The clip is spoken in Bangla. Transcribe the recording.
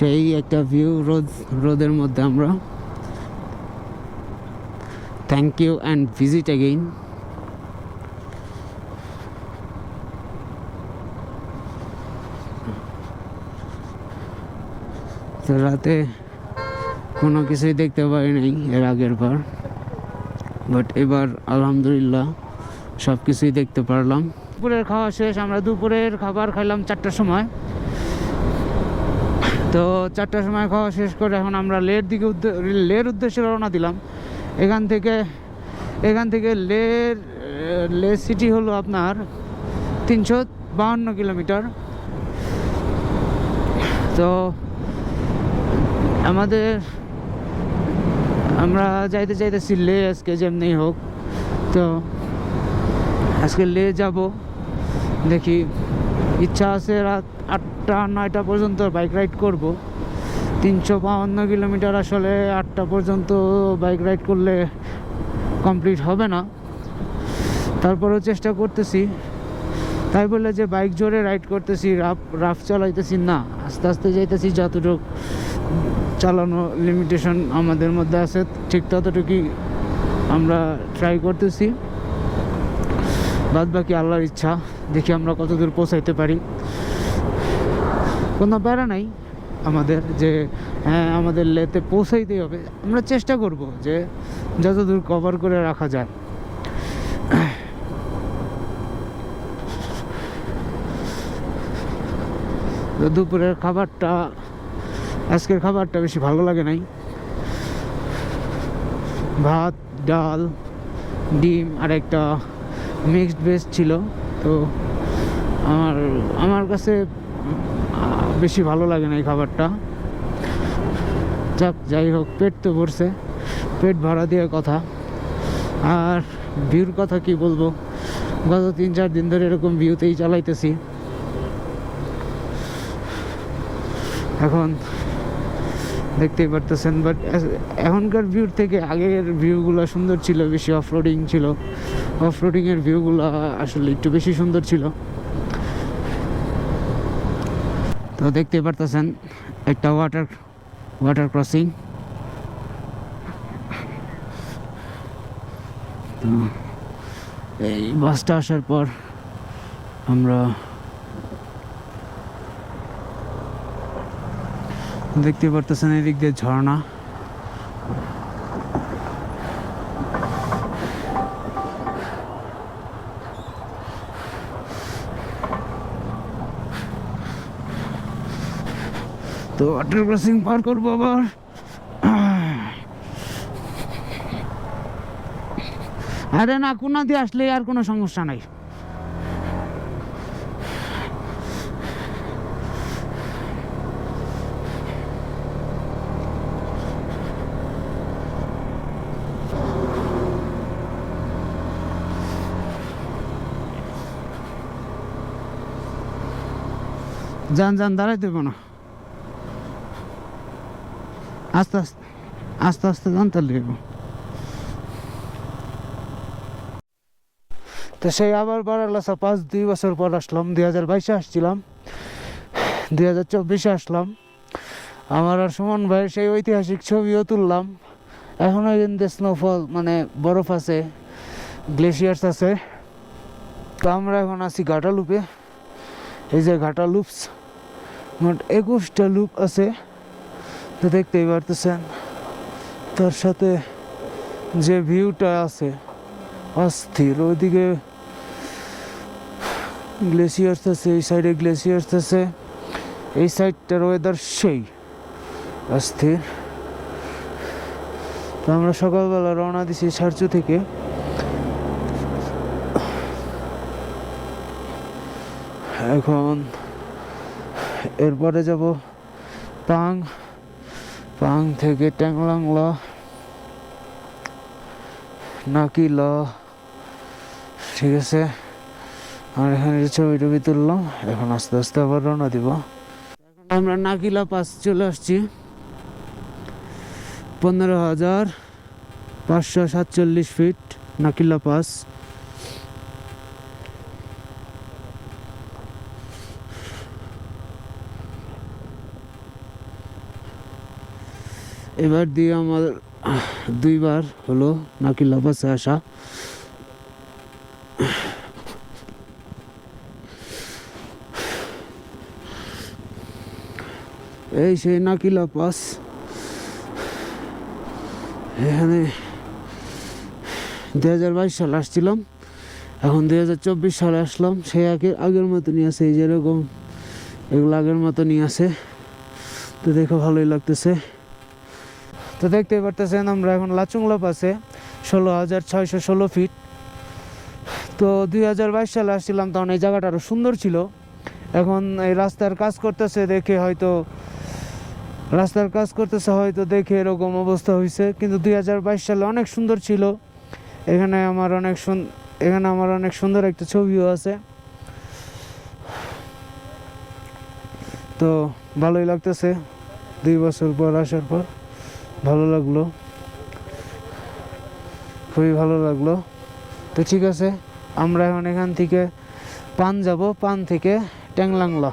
সেই একটা ভিউ রোদ, রোদের মধ্যে আমরা। Thank you and visit again তো রাতে কোনো কিছুই দেখতে পারি নাই এর আগের বার। বাট এবার আলহামদুলিল্লাহ সব কিছুই দেখতে পারলাম। দুপুরের খাওয়া শেষ, আমরা দুপুরের খাবার খাইলাম চারটার সময়। তো চারটার সময় খাওয়া শেষ করে এখন আমরা লের দিকে লের উদ্দেশ্যে রওনা দিলাম। এখান থেকে এখান থেকে লের লে সিটি হলো আপনার তিনশো বাহান্ন কিলোমিটার। তো আমাদের, আমরা যাইতে চাইতেছি লে আজকে যেমনি হোক। তো আজকে লে যাব, দেখি ইচ্ছা আছে রাত আটটা, নয়টা পর্যন্ত বাইক রাইড করব। তিনশো বাউন্ন কিলোমিটার আসলে আটটা পর্যন্ত বাইক রাইড করলে কমপ্লিট হবে না। তারপরেও চেষ্টা করতেছি। তাই বলে যে বাইক জোরে রাইড করতেছি, রাফ রাফ চালাইতেছি না, আস্তে আস্তে যাইতেছি যতটুকু চালানো লিমিটেশন আমাদের মধ্যে আছে, ঠিক ততটুকুই আমরা ট্রাই করতেছি। বাদ বাকি আল্লাহর ইচ্ছা। দেখি আমরা কতদূর পৌঁছাইতে পারি। কোনো প্যারা নাই আমাদের যে হ্যাঁ আমাদের লেতে পৌঁছাইতেই হবে। আমরা চেষ্টা করব যে যতদূর কভার করে রাখা যায়। দুপুরের খাবারটা, আজকের খাবারটা বেশি ভালো লাগে নাই। ভাত, ডাল, ডিম আর একটা মিক্সড ভেজ ছিল। তো আমার আমার কাছে বেশি ভালো লাগে না এই খাবারটা। যাক, যাই হোক, পেট তো ভরছে, পেট ভরা দেওয়ার কথা। আর ভিউর কথা কি বলব? গত তিন চার দিন ধরে এরকম ভিউতেই চালাইতেছি। এখন দেখতেই পারতেছেন বাট এখনকার ভিউর থেকে আগের ভিউগুলো সুন্দর ছিল, বেশি অফরোডিং ছিল। অফ রোডিংয়ের ভিউগুলো আসলে একটু বেশি সুন্দর ছিল। তো দেখতে পারতেছেন একটা ওয়াটার ওয়াটার ক্রসিং তো এই বাসটা আসার পর আমরা দেখতে পারতেছেন এদিক দিয়ে ঝর্ণা। তো ওয়াটার ক্রসিং পার করব আবার। আরে না, কোনা দিয়ে আসলে আর কোনো সমস্যা নাই। যান যান, দাঁড়াইতে না। আস্তে আস্তে আস্তে আস্তে যান তাহলে। তো সেই আবার বারালাসা পাঁচ, দুই বছর পর আসলাম, দুই হাজার বাইশে আসছিলাম, দুই হাজার চব্বিশে আসলাম। আমার আর সুমন ভাইয়ের সেই ঐতিহাসিক ছবিও তুললাম। এখনও কিন্তু স্নোফল মানে বরফ আছে গ্লেশিয়ার্স আছে, তো আমরা এখন আছি ঘাটা লুপে এই যে ঘাটা লুপস মোট একুশটা লুপ আছে। তো দেখতেই পারতেছেন, তার সাথে যে ভিউটা আছে অস্থির। ওইদিকে গ্লেসিয়ার্স আছে, এই সাইডে গ্লেসিয়ার্স আছে, এই সাইডটার ওয়েদার সেই, অস্থির। তো আমরা সকালবেলা রওনা দিছি সারচু থেকে। এখন এরপরে যাব পাং পাং থেকে ট্যাংলাংলা নাকি ল। ঠিক আছে, আর এখানে ছবি টবি তুললাম, এখন আস্তে আস্তে আবার রওনা দিব। আমরা নাকিলা পাস চলে আসছি। পনেরো হাজার পাঁচশো সাতচল্লিশ ফিট নাকিলা পাস। এবার দিয়ে আমার দুইবার হলো নাকি বাসে আসা এই সেই নাকিলা পাস এখানে দুই হাজার বাইশ সালে আসছিলাম, এখন দুই হাজার চব্বিশ সালে আসলাম। সেই আগে আগের মতনই আছে এই যেরকম এগুলো আগের মতনই আছে তো দেখে ভালোই লাগতেছে। তো দেখতে পারতেছেন, আমরা এখন লাচুংলা পাশে ষোলো হাজার ছয়শো ষোলো ফিট। তো দুই হাজার বাইশ সালে আসছিলাম, তখন এই জায়গাটা আরও সুন্দর ছিল। এখন এই রাস্তার কাজ করতেছে দেখে হয়তো, রাস্তার কাজ করতেছে হয়তো দেখে এরকম অবস্থা হয়েছে। কিন্তু দুই হাজার বাইশ সালে অনেক সুন্দর ছিল। এখানে আমার অনেক এখানে আমার অনেক সুন্দর একটা ছবিও আছে। তো ভালোই লাগতেছে দুই বছর পর আসার পর। ভালো লাগল। খুবই ভালো লাগল। তো ঠিক আছে, আমরা এখন এখান থেকে পান যাব, পান থেকে ট্যাংলাংলা।